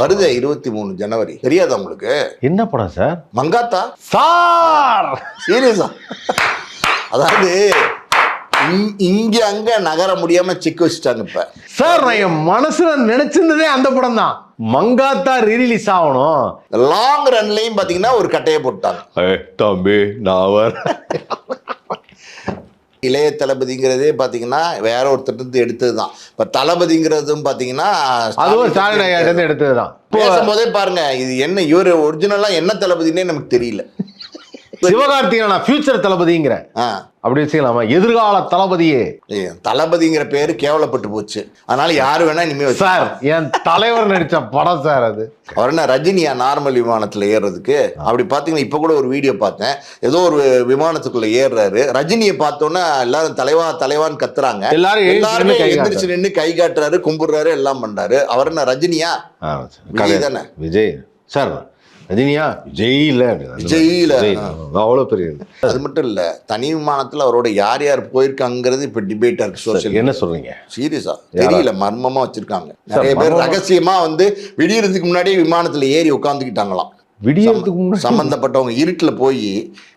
வருது இருபத்தி மூணு ஜனவரி. தெரியாதா உங்களுக்கு? என்ன படம் சார்? மங்காத்தா? சார்! சீரியஸா? அதாவது இங்- இங்க அங்க நகர முடியாம சிக்க வச்சுட்டாங்க இப்ப. சார் நான் என் மனசுல நினைச்சிருந்ததே அந்த படம் தான். மங்காத்தா ரீரிலீஸ் ஆகணும். லாங் ரன்லயும் பாத்தீங்கன்னா ஒரு கட்டையை போட்டாங்க. தம்பி நான் இளைய தளபதிங்கிறதே பாத்தீங்கன்னா வேற ஒருத்தர் இருந்து எடுத்ததுதான். இப்ப தளபதிங்கிறதும் பாத்தீங்கன்னா அதுவும் ஸ்டாலின் ஐயா இருந்து எடுத்ததுதான். பேசும்போதே பாருங்க இது என்ன இவரு ஒரிஜினலா என்ன தளபதினே நமக்கு தெரியல. சிவகார்த்திகேயன் ஃபியூச்சர் தளபதிங்கிறேன் ஆ. அப்படி வச்சுக்கலாமா? எதிர்கால தளபதியே. தளபதிங்கிற பேரு கேவலப்பட்டு போச்சு. அதனால யாரு வேணா இனிமே சார் என் தலைவர் நடிச்ச படம் சார் அது. அவர் என்ன ரஜினியா நார்மல் விமானத்துல ஏறுறதுக்கு? அப்படி பாத்தீங்கன்னா இப்ப கூட ஒரு வீடியோ பார்த்தேன். ஏதோ ஒரு விமானத்துக்குள்ள ஏறுறாரு. ரஜினியை பார்த்தோன்னே எல்லாரும் தலைவா தலைவான்னு கத்துறாங்க. எல்லாரும் எல்லாருமே எந்திரிச்சு நின்று கை காட்டுறாரு கும்பிடுறாரு எல்லாம் பண்றாரு. அவர் என்ன ரஜினியா. விஜய் தானே? விஜய். சார் ரஜினியா இல்ல. விஜய். அவ்வளவு பெரிய. அது மட்டும் இல்ல தனி விமானத்துல அவரோட யார் யார் போயிருக்காங்கிறது இப்ப டிபேட்டா இருக்கு சோசியல் என்ன சொல்றீங்க? சீரியஸா தெரியல மர்மமா வச்சிருக்காங்க. சார், நிறைய பேர் ரகசியமா வந்து விடியறதுக்கு முன்னாடியே விமானத்துல ஏறி உட்காந்துக்கிட்டாங்களாம் விடியறதுக்கு சம்பந்தப்பட்டவங்க இருட்டுல போய்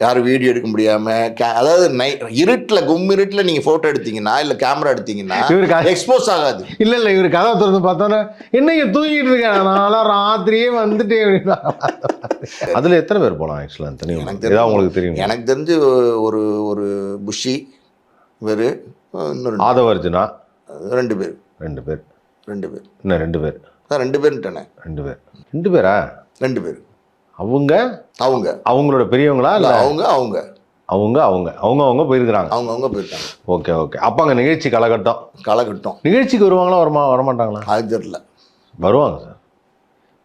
யாரும் வீடியோ எடுக்க முடியாம கே- அதாவது நை இருட்டுல கும் இருட்டுல நீங்க போட்டோ எடுத்தீங்கன்னா இல்ல கேமரா எடுத்தீங்கன்னா இவருக்கு எக்ஸ்போஸ் ஆகாது. இல்ல இல்ல இவரு கதை திறந்து பார்த்தோன்னா என்னைய தூங்கிட்டு இருக்கேன் நான்லாம் ராத்திரியே வந்துட்டேன் அப்படின்னா. அதுல எத்தனை பேர் போலாம் ஆக்சுவலா தனி எனக்கு ஏதாவது உங்களுக்கு தெரியும்? எனக்கு தெரிஞ்சு ஒரு ஒரு புஷி இவரு இன்னும் ரெண்டு- ஆதவர்ஜுனா ரெண்டு பேர். ரெண்டு பேர். ரெண்டு பேர். இன்னும் ரெண்டு பேர்? அதான் ரெண்டு பேருன்ட்டானே. ரெண்டு பேர். ரெண்டு பேரா? ரெண்டு பேர். அவங்க அவங்க. அவங்களோட பெரியவங்களா இல்ல அவங்க அவங்க. அவங்க அவங்க. அவங்க அவங்க போயிருக்கிறாங்க. அவங்க அவங்க போயிருக்காங்க. Okay okay. அப்ப அங்க நிகழ்ச்சி காலகட்டம்? காலகட்டம். நிகழ்ச்சிக்கு வருவாங்களா வரமா வரமாட்டாங்களா? அது தெரியல. வருவாங்க சார்.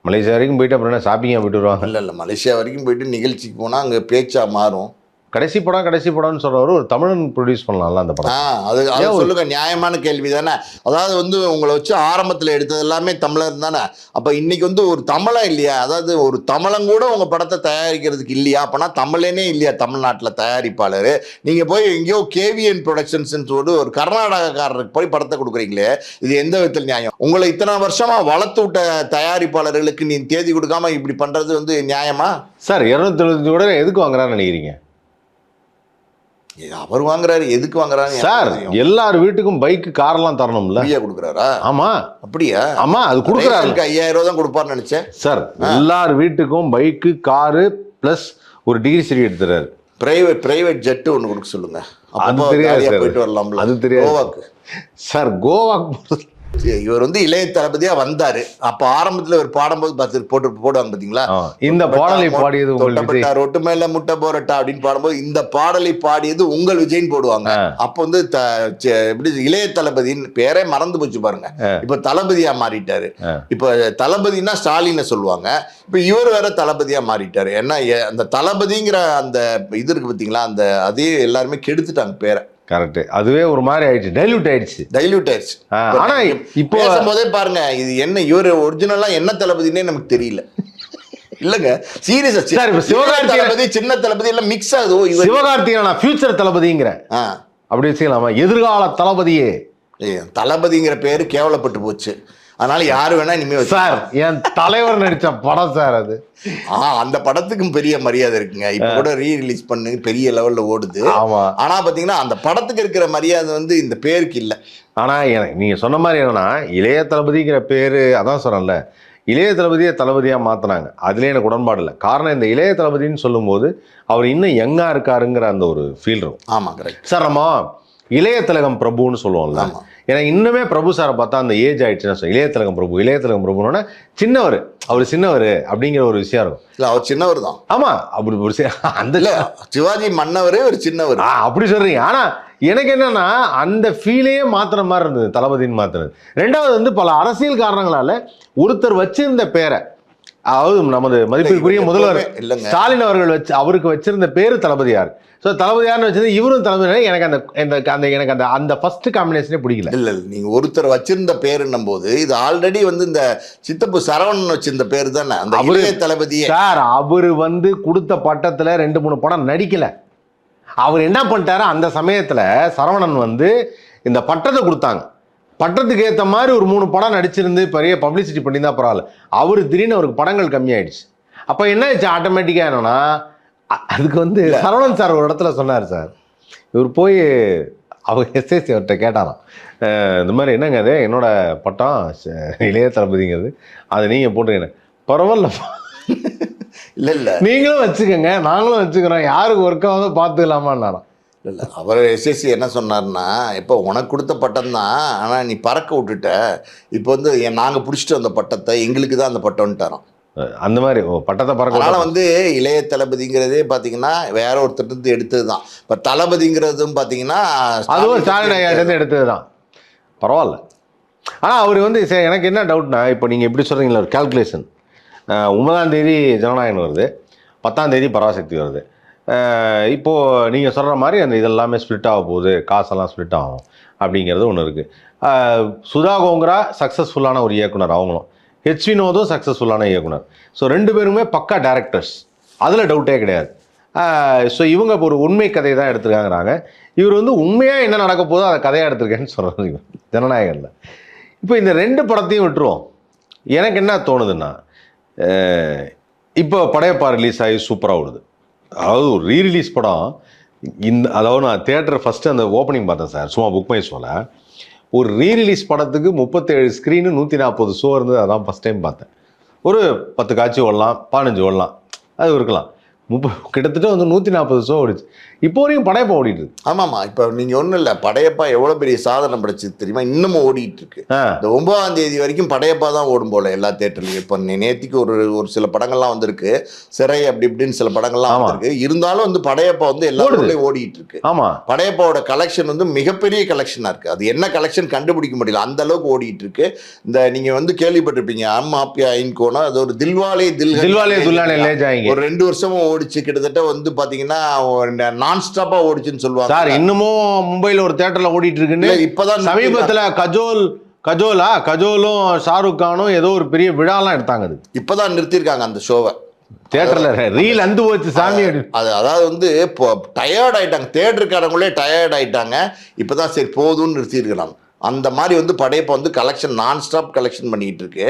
மலேசியா வரைக்கும் போயிட்டு அப்புறம் என்ன ஷாப்பிங்காக போயிட்டு வருவாங்க? இல்ல இல்ல. மலேசியா வரைக்கும் போயிட்டு நிகழ்ச்சிக்கு போனா அங்க பேச்சா மாறும். கடைசி படம் கடைசி படம்னு சொல்றவர் ஒரு தமிழன் ப்ரொடியூஸ் பண்ணலாம்ல அந்த படம். அது அது சொல்லுங்க நியாயமான கேள்வி தானே. அதாவது வந்து உங்களை வச்சு ஆரம்பத்துல எடுத்தது எல்லாமே தமிழர் தானே. அப்ப இன்னைக்கு வந்து ஒரு தமிழன் இல்லையா? அதாவது ஒரு தமிழன் கூட உங்க படத்தை தயாரிக்கிறதுக்கு இல்லையா? அப்பனா தமிழனே இல்லையா தமிழ்நாட்டுல தயாரிப்பாளர்? நீங்க போய் எங்கேயோ கேவிஎன் ப்ரொடக்ஷன்ஸ் ஒரு ஒரு கர்நாடகக்காரருக்கு போய் படத்தை கொடுக்குறீங்களே இது எந்த விதத்தில் நியாயம்? உங்களை இத்தனை வருஷமா வளர்த்து விட்ட தயாரிப்பாளர்களுக்கு நீ தேதி கொடுக்காம இப்படி பண்றது வந்து நியாயமா? சார் இரநூத்தி எழுபத்தஞ்சு கூட எதுக்கு வாங்குறான்னு நினைக்கிறீங்க? அவர் வாங்குறாரு எதுக்கு வாங்குறாரு சார் எல்லார் வீட்டுக்கும் பைக்கு கார்லாம் தரணும்ல. ஃப்ரீயா கொடுக்குறாரா? ஆமா. அப்படியா? ஆமா அது கொடுக்குறாரு. ஐயாயிரம் ரூபா தான் கொடுப்பாருன்னு நினைச்சேன். சார் எல்லார் வீட்டுக்கும் பைக்கு காரு பிளஸ் ஒரு டிகிரி சர்டிஃபிகேட் தர்றாரு பிரைவேட் பிரைவேட் ஜெட் ஒன்று கொடுக்க சொல்லுங்க. அது தெரியாது சார். போயிட்டு வரலாம்ல. அது தெரியாது. கோவாக்கு. சார் கோவாக்கு இவர் வந்து இளைய தளபதியா வந்தாரு. அப்ப ஆரம்பத்துல இவர் பாடும்போது பார்த்து போட்டு போடுவாங்க பாத்தீங்களா? இந்த பாடலை பாடியது உங்கள் விஜய். தொட்டப்பட்டா ரொட்டு மேல முட்டை போரட்டா அப்படின்னு பாடும்போது இந்த பாடலை பாடியது உங்கள் விஜய்னு போடுவாங்க. அப்ப வந்து எப்படி இளைய தளபதின்னு பேரே மறந்து போச்சு பாருங்க. இப்ப தளபதியா மாறிட்டாரு. இப்ப தளபதினா ஸ்டாலினை சொல்லுவாங்க. இப்ப இவர் வேற தளபதியா மாறிட்டாரு. ஏன்னா அந்த தளபதிங்கிற அந்த இது இருக்கு பாத்தீங்களா? அந்த அதே எல்லாருமே கெடுத்துட்டாங்க பேரை. கரெக்ட் அதுவே ஒரு மாதிரி ஆயிடுச்சு. டைல்யூட் ஆயிடுச்சு. டைல்யூட் ஆயிடுச்சு. ஆனா இப்போ பேசும்போதே பாருங்க இது என்ன இவர் ஒரிஜினலா என்ன தளபதினே நமக்கு தெரியல. இல்லங்க சீரியஸா சார், இப்ப சிவகார்த்திகேயன் தளபதி சின்ன தளபதி எல்லாம் மிக்ஸ் ஆகுது சிவகார்த்திகேயன் நான் ஃபியூச்சர் தளபதிங்கிறேன் ஆ. அப்படி வச்சுக்கலாமா? எதிர்கால தளபதியே. தளபதிங்கிற பேரு கேவலப்பட்டு போச்சு. அதனால யாரு வேணா இனிமே சார் என் தலைவர் நடிச்ச படம் சார் அது. ஆ அந்த படத்துக்கும் பெரிய மரியாதை இருக்குங்க. இப்ப கூட ரீ ரிலீஸ் பண்ணு பெரிய லெவல்ல ஓடுது. ஆமா. ஆனா பாத்தீங்கன்னா அந்த படத்துக்கு இருக்கிற மரியாதை வந்து இந்த பேருக்கு இல்ல. ஆனா எனக்கு நீங்க சொன்ன மாதிரி என்னன்னா இளைய தளபதிங்கிற பேரு அதான் சொல்றேன்ல இளைய தளபதியை தளபதியா மாத்தினாங்க. அதுலயே எனக்கு உடன்பாடு இல்லை. காரணம் இந்த இளைய தளபதின்னு சொல்லும்போது அவர் இன்னும் யங்கா இருக்காருங்கிற அந்த ஒரு ஃபீல் இருக்கும். ஆமா கரெக்ட் சார் நம்ம இளைய திலகம் பிரபுன்னு சொல்லுவோம்ல எனக்கு இன்னுமே பிரபு சாரை பார்த்தா அந்த ஏஜ் ஆயிடுச்சுன்னா சொல்ல இளைய திலகம் பிரபு இளைய திலகம் பிரபுனோட சின்னவர். அவர் சின்னவர் அப்படிங்கிற ஒரு விஷயம் இருக்கும். இல்ல அவர் சின்னவர் தான். ஆமா அப்படி ஒரு அந்த சிவாஜி மன்னவரே ஒரு சின்னவர். ஆ, அப்படி சொல்றீங்க. ஆனா எனக்கு என்னன்னா அந்த ஃபீலையே மாத்துற மாதிரி இருந்தது தளபதின்னு மாத்துறது. ரெண்டாவது வந்து பல அரசியல் காரணங்களால ஒருத்தர் வச்சிருந்த பேரை அதாவது நமது மதிப்பிற்குரிய இல்ல, முதல்வர். ஸ்டாலின் அவர்கள் வச்சு அவருக்கு வச்சிருந்த பேரு தளபதியார். ஸோ தளபதியார்னு வச்சது இவரும் தளபதியார். எனக்கு அந்த இந்த அந்த எனக்கு அந்த அந்த ஃபர்ஸ்ட் காம்பினேஷனே பிடிக்கல. இல்ல இல்ல நீங்க ஒருத்தர் வச்சிருந்த பேருன்னும் போது இது ஆல்ரெடி வந்து இந்த சித்தப்பு சரவணன் வச்சிருந்த பேரு தானே? அந்த அவரு- இளைய தளபதியே. சார் அவரு வந்து கொடுத்த பட்டத்துல ரெண்டு மூணு படம் நடிக்கல. அவர் என்ன பண்ணிட்டாரு? அந்த சமயத்துல சரவணன் வந்து இந்த பட்டத்தை கொடுத்தாங்க. பட்டத்துக்கு ஏற்ற மாதிரி ஒரு மூணு படம் நடிச்சிருந்து பெரிய பப்ளிசிட்டி பண்ணியிருந்தா பரவாயில்ல. அவர் திடீர்னு அவருக்கு படங்கள் கம்மியாயிடுச்சு. அப்போ என்ன ஆச்சு ஆட்டோமேட்டிக்காக என்னன்னா அதுக்கு வந்து சரவணன் சார் ஒரு இடத்துல சொன்னார் சார். இவர் போய் அவர் எஸ்எஸ்சி அவர்கிட்ட கேட்டாராம். இந்த மாதிரி என்னங்க அது என்னோட பட்டம் இளைய தளபதிங்கிறது. அதை நீங்கள் போட்டுருங்க பரவாயில்லப்பா இல்ல இல்ல. நீங்களும் வச்சுக்கோங்க நாங்களும் வச்சுக்கிறோம். யாருக்கு ஒர்க் ஆகுதோ பார்த்துக்கலாமான்னாராம். இல்ல அவர் எஸ்எஸ்சி என்ன சொன்னார்னா இப்போ உனக்கு கொடுத்த பட்டம் தான் ஆனால் நீ பறக்க விட்டுட்ட. இப்போ வந்து என் நாங்கள் பிடிச்சிட்டு வந்த பட்டத்தை எங்களுக்கு தான் அந்த பட்டம்ட்டாராம் அந்த மாதிரி ஓ, பட்டத்தை பறக்க அதனால வந்து இளைய தளபதிங்கிறதே பார்த்தீங்கன்னா வேற ஒருத்தர் எடுத்தது தான். இப்போ தளபதிங்கிறதும் பார்த்தீங்கன்னா அதுவும் ஸ்டாலின் ஐயாட்டேருந்து எடுத்தது தான். பரவாயில்ல. ஆனால் அவர் வந்து சரி எனக்கு என்ன டவுட்னா இப்போ நீங்கள் எப்படி சொல்கிறீங்களா ஒரு கால்குலேஷன் ஒன்பதாம் தேதி ஜனநாயகம் வருது பத்தாம் தேதி பராசக்தி வருது. இப்போது நீங்கள் சொல்கிற மாதிரி அந்த இதெல்லாமே ஸ்ப்ளிட் ஆக போகுது. காசெல்லாம் ஸ்ப்ளிட் ஆகும் அப்படிங்கிறது ஒன்று இருக்குது சுதா கோங்கரா சக்ஸஸ்ஃபுல்லான ஒரு இயக்குனர் அவங்களும். ஹெச் வினோதும் சக்ஸஸ்ஃபுல்லான இயக்குனர். ஸோ ரெண்டு பேருமே பக்கா டேரக்டர்ஸ் அதில் டவுட்டே கிடையாது. ஸோ இவங்க இப்போ ஒரு உண்மை கதையை தான் எடுத்திருக்காங்கிறாங்க. இவர் வந்து உண்மையாக என்ன நடக்க போதோ அதை கதையாக எடுத்திருக்கேன்னு சொல்கிறாங்க ஜனநாயகனில். இப்போ இந்த ரெண்டு படத்தையும் விட்டுருவோம். எனக்கு என்ன தோணுதுன்னா இப்போ படையப்பா ரிலீஸ் ஆகி சூப்பராக ஓடுது. அதாவது ஒரு ரீ ரிலீஸ் படம். இந்த அதாவது நான் தேட்டர் ஃபஸ்ட்டு அந்த ஓப்பனிங் பார்த்தேன் சார் சும்மா புக் மை ஷோவில் ஒரு ரீ ரிலீஸ் படத்துக்கு முப்பத்தேழு ஸ்க்ரீனு நூற்றி நாற்பது ஷோ இருந்தது அதான் ஃபஸ்ட் டைம் பார்த்தேன். ஒரு பத்து காட்சி ஓடலாம் பதினஞ்சு ஓடலாம் அது இருக்கலாம். முப்ப கிட்டத்தட்ட வந்து நூற்றி நாற்பது ஷோ ஓடிச்சு. இப்போ வரைக்கும் படையப்பா ஓடிட்டு இருக்கு ஆமாம்மா இப்போ நீங்கள் ஒன்றும் இல்லை படையப்பா எவ்வளோ பெரிய சாதனை படைச்சது தெரியுமா? இன்னமும் ஓடிட்டு இருக்கு இந்த ஒன்பதாம் தேதி வரைக்கும் படையப்பா தான் ஓடும் போல எல்லா தேட்டர்லையும். இப்போ நேத்திக்கு ஒரு ஒரு சில படங்கள்லாம் வந்திருக்கு. சிறை அப்படி இப்படின்னு சில படங்கள்லாம். வந்திருக்கு. இருந்தாலும் வந்து படையப்பா வந்து எல்லா. ஊர்லயும் ஓடிட்டு இருக்கு ஆமாம் படையப்பாவோட கலெக்ஷன் வந்து மிகப்பெரிய கலெக்ஷனாக இருக்குது அது என்ன கலெக்ஷன் கண்டுபிடிக்க முடியல. அந்த அளவுக்கு ஓடிட்டு இருக்கு இந்த நீங்கள் வந்து கேள்விப்பட்டிருப்பீங்க அம் ஆப்பியா ஐன்கோனா அது ஒரு தில்வாலே தில் தில்வாலே ஒரு ரெண்டு வருஷமும் ஓடிச்சு கிட்டத்தட்ட வந்து பார்த்தீங்கன்னா நான் ஸ்டாப்பாக ஓடிச்சுன்னு சொல்லுவாங்க. சார் இன்னமும் மும்பையில் ஒரு தேட்டரில் ஓடிட்டு இருக்குன்னு இப்பதான் சமீபத்தில் கஜோல் கஜோலா கஜோலும் ஷாருக் கானும் ஏதோ ஒரு பெரிய விழாலாம் எடுத்தாங்க அது. இப்பதான் நிறுத்தியிருக்காங்க அந்த ஷோவை. தேட்டரில் ரீல் அந்து போச்சு சாமி அது அதாவது வந்து இப்போ டயர்ட் ஆயிட்டாங்க. தேட்டருக்காரங்களே டயர்ட் ஆயிட்டாங்க. இப்பதான் சரி போதும்னு நிறுத்தியிருக்கிறாங்க. அந்த மாதிரி வந்து படையப்ப வந்து கலெக்ஷன் நான் ஸ்டாப் கலெக்ஷன் பண்ணிட்டு இருக்கு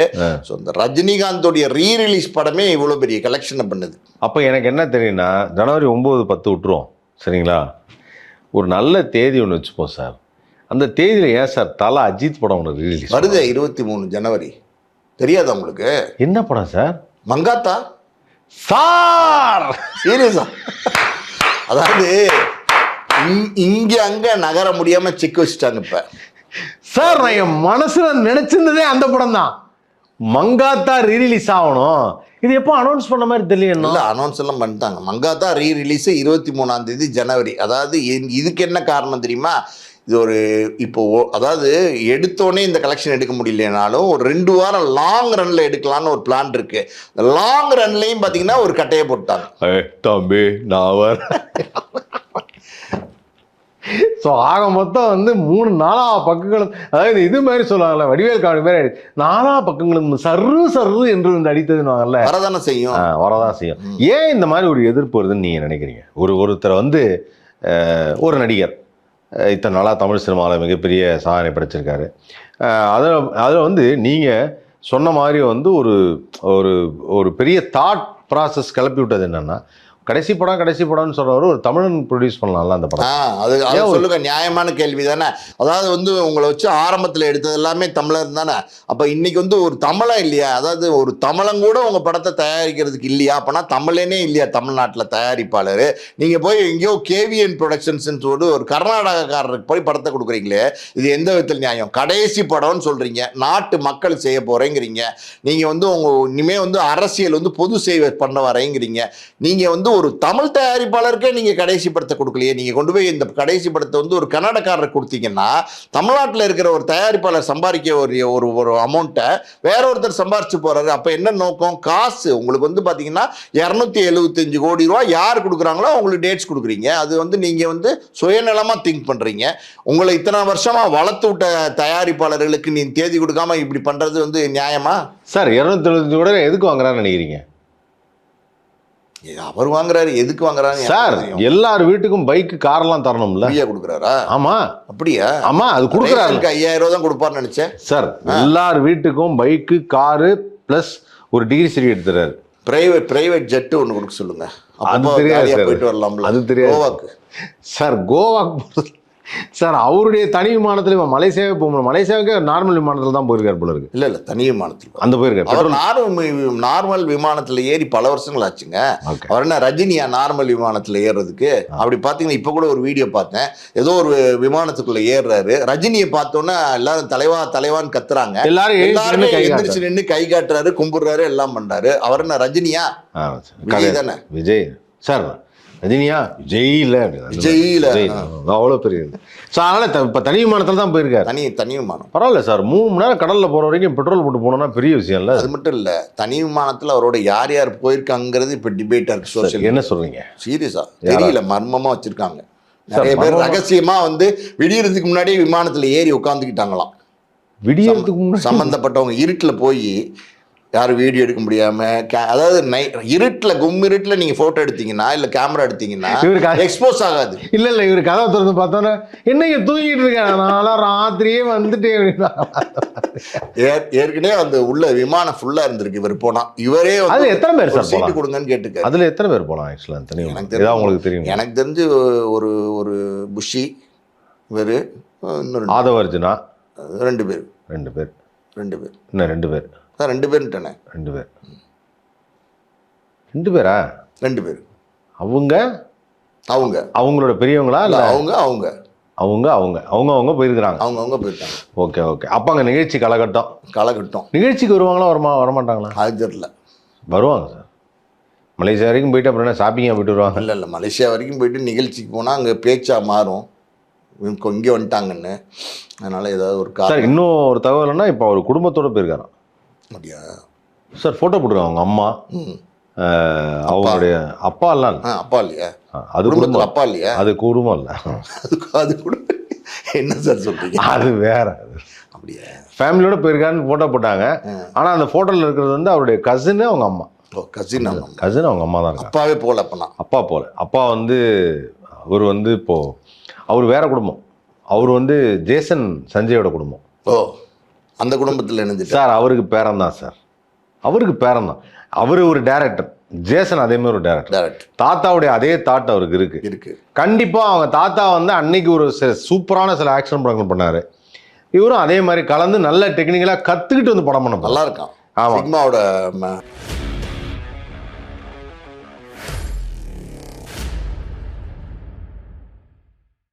ஸோ இந்த ரஜினிகாந்தோடைய ரீ ரிலீஸ் படமே இவ்வளோ பெரிய கலெக்ஷனை பண்ணுது. அப்போ எனக்கு என்ன தெரியும்னா ஜனவரி ஒம்பது பத்து விட்டுருவோம். சரிங்களா? ஒரு நல்ல தேதி ஒன்று வச்சுப்போம் சார். அந்த தேதியில் ஏன் சார் தலை அஜித் படம் ஒன்று ரிலீஸ் வருது இருபத்தி மூணு ஜனவரி. தெரியாதா உங்களுக்கு? என்ன படம் சார்? மங்காத்தா? சார்! சீரியஸா அதாவது இங்- இங்க அங்க நகர முடியாம செக் வச்சுட்டாங்க இப்ப. சார் நான் என் மனசுல நினைச்சிருந்ததே அந்த படம் தான் மங்காத்தா ரீரிலீஸ் ஆகணும். இது எப்போ அனௌன்ஸ் பண்ண மாதிரி தெரியல இல்ல அனௌன்ஸ் எல்லாம் பண்ணிட்டாங்க. மங்காத்தா ரீ ரிலீஸ் இருபத்தி மூணாம் தேதி ஜனவரி. அதாவது இதுக்கு என்ன காரணம் தெரியுமா? இது ஒரு இப்போ ஓ- அதாவது எடுத்தோடனே இந்த கலெக்ஷன் எடுக்க முடியலனாலும் ஒரு ரெண்டு வாரம் லாங் ரன்ல எடுக்கலாம்னு ஒரு பிளான் இருக்கு. லாங் ரன்லயும் பாத்தீங்கன்னா ஒரு கட்டையை போட்டாங்க தம்பி நான் வர ஸோ ஆக மொத்தம் வந்து மூணு நாலா பக்கங்களும் அதாவது இது மாதிரி சொல்லுவாங்கல்ல வடிவேல் காவடி மாதிரி நாலா பக்கங்களும் சர்ரு சர்ரு என்று வந்து அடித்ததுன்னு வரதானே செய்யும். வரதான் செய்யும். ஏன் இந்த மாதிரி ஒரு எதிர்ப்பு வருதுன்னு நீங்கள் நினைக்கிறீங்க? ஒரு ஒருத்தர் வந்து ஒரு நடிகர் இத்தனை நாளாக தமிழ் சினிமாவில் மிகப்பெரிய சாதனை படைச்சிருக்காரு. அதில் அதில் வந்து நீங்கள் சொன்ன மாதிரி வந்து ஒரு ஒரு ஒரு பெரிய தாட் ப்ராசஸ் கிளப்பி விட்டது என்னன்னா கடைசி படம் கடைசி படம்னு சொல்றவர் ஒரு தமிழன் ப்ரொடியூஸ் பண்ணலாம்ல அந்த படம். அது அது சொல்லுங்க நியாயமான கேள்வி தானே. அதாவது வந்து உங்களை வச்சு ஆரம்பத்தில் எடுத்தது எல்லாமே தமிழர் தானே. அப்போ இன்னைக்கு வந்து ஒரு தமிழன் இல்லையா? அதாவது ஒரு தமிழன் கூட உங்க படத்தை தயாரிக்கிறதுக்கு இல்லையா? அப்போனா தமிழனே இல்லையா தமிழ்நாட்டில் தயாரிப்பாளர்? நீங்கள் போய் எங்கேயோ கேவிஎன் ப்ரொடக்ஷன்ஸ் சொல்லி ஒரு கர்நாடகக்காரருக்கு போய் படத்தை கொடுக்குறீங்களே இது எந்த விதத்தில் நியாயம்? கடைசி படம்னு சொல்றீங்க நாட்டு மக்கள் செய்ய போறேங்கிறீங்க. நீங்கள் வந்து உங்க இனிமே வந்து அரசியல் வந்து பொது சேவை பண்ண வரேங்கிறீங்க. நீங்கள் வந்து ஒரு தமிழ் தயாரிப்பாளருக்கே நீங்கள் கடைசி படத்தை கொடுக்கலையே. நீங்கள் கொண்டு போய் இந்த கடைசி படத்தை வந்து ஒரு கன்னடக்காரருக்கு கொடுத்தீங்கன்னா தமிழ்நாட்டில் இருக்கிற ஒரு தயாரிப்பாளர் சம்பாதிக்க ஒரு ஒரு ஒரு அமௌண்ட்டை வேற ஒருத்தர் சம்பாரிச்சு போகிறாரு அப்போ என்ன நோக்கம்? காசு. உங்களுக்கு வந்து பார்த்தீங்கன்னா இரநூத்தி எழுபத்தஞ்சு கோடி ரூபா யார் கொடுக்குறாங்களோ அவங்களுக்கு டேட்ஸ் கொடுக்குறீங்க. அது வந்து நீங்கள் வந்து சுயநலமாக திங்க் பண்ணுறீங்க உங்களை இத்தனை வருஷமாக வளர்த்து விட்ட தயாரிப்பாளர்களுக்கு நீ தேதி கொடுக்காம இப்படி பண்ணுறது வந்து நியாயமா? சார் இரநூத்தி எழுபத்தஞ்சு கூட எதுக்கு வாங்குறான்னு நினைக்கிறீங்க? அவர் வாங்குறாரு எதுக்கு வாங்குறாரு சார் எல்லார் வீட்டுக்கும் பைக்கு கார்லாம் தரணும்ல. ஃப்ரீயா கொடுக்குறாரா? ஆமா. அப்படியா? ஆமா அது கொடுக்குறாரு. ஐயாயிரம் ரூபா தான் கொடுப்பாருன்னு நினைச்சேன். சார் எல்லார் வீட்டுக்கும் பைக்கு காரு ப்ளஸ் ஒரு டிகிரி சரி எடுத்துறாரு பிரைவேட் பிரைவேட் ஜெட்டு ஒன்று கொடுக்க சொல்லுங்க. அது தெரியாது. போயிட்டு வரலாம்ல. அது தெரியாது. கோவாக்கு. சார் கோவாக்கு சார் அவருடைய தனி விமானத்தில் இவன் மலேசியாவே போக முடியும். மலேசியாவுக்கு நார்மல் விமானத்தில் தான் போயிருக்காரு போல இருக்கு. இல்ல இல்ல தனி விமானத்தில். அந்த போயிருக்காரு. அவர் நார்மல் நார்மல் விமானத்துல ஏறி பல வருஷங்கள் ஆச்சுங்க. அவர் என்ன ரஜினியா நார்மல் விமானத்துல ஏறுறதுக்கு? அப்படி பாத்தீங்கன்னா இப்ப கூட ஒரு வீடியோ பார்த்தேன். ஏதோ ஒரு விமானத்துக்குள்ள ஏறுறாரு. ரஜினியை பார்த்தோன்னே எல்லாரும் தலைவா தலைவான்னு கத்துறாங்க. எல்லாரும் எல்லாருமே. எந்திரிச்சு நின்று கை காட்டுறாரு கும்பிடுறாரு எல்லாம் பண்றாரு. அவர் என்ன ரஜினியா. விஜய். தானே? விஜய். சார் ரஜினியா. விஜய்ல, விஜய். அவ்வளவு பெரிய. சார் அதனால இப்ப தனி விமானத்தில் தான் போயிருக்காரு. தனி தனி விமானம். பரவாயில்ல சார். மூணு மணி நேரம் கடல்ல போற வரைக்கும் பெட்ரோல் போட்டு போனோம்னா பெரிய விஷயம் இல்ல. அது மட்டும் இல்ல தனி விமானத்துல அவரோட யார் யார் போயிருக்காங்கிறது இப்ப டிபேட்டா இருக்கு சோசியல் என்ன சொல்றீங்க? சீரியஸா தெரியல மர்மமா வச்சிருக்காங்க. சார், நிறைய பேர் மர்மமா- ரகசியமா வந்து விடியறதுக்கு முன்னாடியே விமானத்துல ஏறி உட்காந்துக்கிட்டாங்களாம் விடியறதுக்கு முன்னாடி? சம்பந்தப்பட்டவங்க இருட்டுல போய் யாரும் வீடியோ எடுக்க முடியாம கே- அதாவது நை இருட்டுல கும் இருட்டுல நீங்க போட்டோ எடுத்தீங்கன்னா இல்ல கேமரா எடுத்தீங்கன்னா இவருக்கு எக்ஸ்போஸ் ஆகாது. இல்ல இல்ல இவர் கதவை திறந்து பார்த்தோன்னே என்னைய தூங்கிட்டு இருக்கேன் நான்லாம் ராத்திரியே. ஏற்- ஏற்கனவே அந்த உள்ள விமானம் ஃபுல்லா இருந்திருக்கு இவர் போனா. இவரே வந்து அதுல எத்தனை பேர் சார் சீட்டு கொடுங்கன்னு கேட்டுக்காரு அதுல எத்தனை பேர் போலாம் ஆக்சுவலா தெரியும் எனக்கு தெரியும். உங்களுக்கு தெரியும்? எனக்கு தெரிஞ்சு ஒரு ஒரு புஷி இவர் இன்னும் ரெண்டு- ஆதவ அர்ஜுனா? ரெண்டு பேர். ரெண்டு பேர். ரெண்டு பேர். இன்னும் ரெண்டு பேர்? அதான் ரெண்டு பேருன்ட்டானே. ரெண்டு பேர். ரெண்டு பேரா? ரெண்டு பேர். அவங்க? அவங்க. அவங்களோட பெரியவங்களா இல்ல அவங்க அவங்க. அவங்க அவங்க. அவங்க அவங்க போயிருக்கிறாங்க. அவங்க அவங்க போயிருக்காங்க. Okay okay. அப்ப அங்க நிகழ்ச்சி காலகட்டம்? காலகட்டம். நிகழ்ச்சிக்கு வருவாங்களா வருமா வரமாட்டாங்களா? அது தெரியல. வருவாங்க சார். மலேசியா வரைக்கும் போயிட்டு அப்புறம் என்ன ஷாப்பிங்காக போயிட்டு வருவாங்க? இல்லை இல்லை. மலேசியா வரைக்கும் போயிட்டு நிகழ்ச்சிக்கு போனால் அங்கே பேச்சா மாறும். இங்கே வந்துட்டாங்கன்னு. அதனால ஏதாவது ஒரு சார் இன்னும் ஒரு தகவல்னா இப்போ அவர் குடும்பத்தோட போயிருக்காராம். அப்படியா? சார் ஃபோட்டோ போட்டுருக்காங்க அவங்க அம்மா. அவங்களுடைய அப்பா எல்லாம் அப்பா இல்லையா? அது குடும்பத்தில் அப்பா இல்லையா? அது குடும்பம் இல்லை. அது அது கூட என்ன சார் சொல்றீங்க? அது வேற. அப்படியா? ஃபேமிலியோட போயிருக்காருன்னு ஃபோட்டோ போட்டாங்க. ஆனால் அந்த ஃபோட்டோவில் இருக்கிறது வந்து அவருடைய கசின் அவங்க அம்மா. கசின் ஆமாம் கசின் அவங்க அம்மா. தான் அப்பாவே போகல அப்பனா? அப்பா போல. அப்பா வந்து அவர் வந்து இப்போ அவர் வேற குடும்பம். அவர் வந்து ஜேசன் சஞ்சயோட குடும்பம். ஓ. அந்த குடும்பத்தில் இணைஞ்சிட்டா? சார் அவருக்கு பேரன் தான் சார். அவருக்கு பேரன் தான் அவர் ஒரு டேரக்டர் ஜேசன் அதே மாதிரி ஒரு டேரக்டர் டேரக்ட் தாத்தாவுடைய அதே தாட் அவருக்கு இருக்கு. இருக்கு. கண்டிப்பா அவங்க தாத்தா வந்து அன்னைக்கு ஒரு சூப்பரான சில ஆக்ஷன் படங்கள் பண்ணாரு. இவரும் அதே மாதிரி கலந்து நல்ல டெக்னிக்கலா கத்துக்கிட்டு வந்து படம் பண்ண. நல்லா இருக்கான். ஆமா. சிக்மாவோட ம-